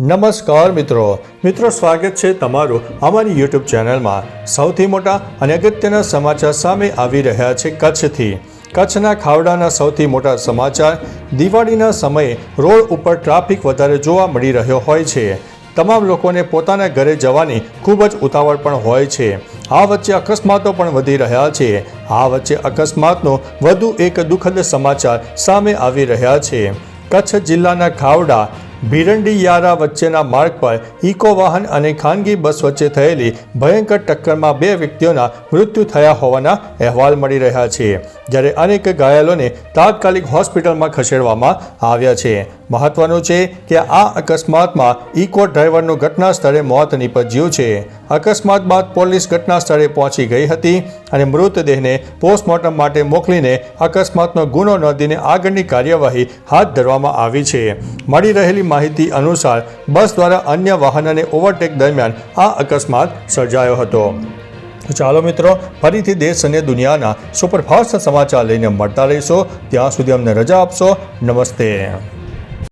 નમસ્કાર મિત્રો. મિત્રો, સ્વાગત છે તમારું અમારી યુટ્યુબ ચેનલમાં. સૌથી મોટા અને અગત્યના સમાચાર સામે આવી રહ્યા છે કચ્છથી. કચ્છના ખાવડાના સૌથી મોટા સમાચાર, દિવાળીના સમયે રોડ ઉપર ટ્રાફિક વધારે જોવા મળી રહ્યો હોય છે. તમામ લોકોને પોતાના ઘરે જવાની ખૂબ જ ઉતાવળ પણ હોય છે. આ વચ્ચે અકસ્માતો પણ વધી રહ્યા છે. આ વચ્ચે અકસ્માતનો વધુ એક દુઃખદ સમાચાર સામે આવી રહ્યા છે. કચ્છ જિલ્લાના ખાવડા ભીરંડીયારા વચ્ચેના માર્ગ પર ઇકો વાહન અને ખાનગી બસ વચ્ચે થયેલી ભયંકર ટક્કરમાં બે વ્યક્તિઓના મૃત્યુ થયા હોવાના અહેવાલ મળી રહ્યા છે, જ્યારે અનેક ઘાયલોને તાત્કાલિક હોસ્પિટલમાં ખસેડવામાં આવ્યા છે. મહત્વનું છે કે આ અકસ્માતમાં ઇકો ડ્રાઈવરનું ઘટના સ્થળે મોત નીપજ્યું છે. અકસ્માત બાદ પોલીસ ઘટના સ્થળે પહોંચી ગઈ હતી અને મૃતદેહને પોસ્ટમોર્ટમ માટે મોકલીને અકસ્માતનો ગુનો નોંધીને આગળની કાર્યવાહી હાથ ધરવામાં આવી છે. મળી રહેલી માહિતી અનુસાર બસ દ્વારા અન્ય વાહનને ઓવરટેક દરમિયાન આ અકસ્માત સર્જાયો હતો. ચાલો મિત્રો, ફરીથી દેશ અને દુનિયાના સુપરફાસ્ટ સમાચાર લઈને મળતા રહીશો. ત્યાં સુધી અમને રજા આપશો. નમસ્તે.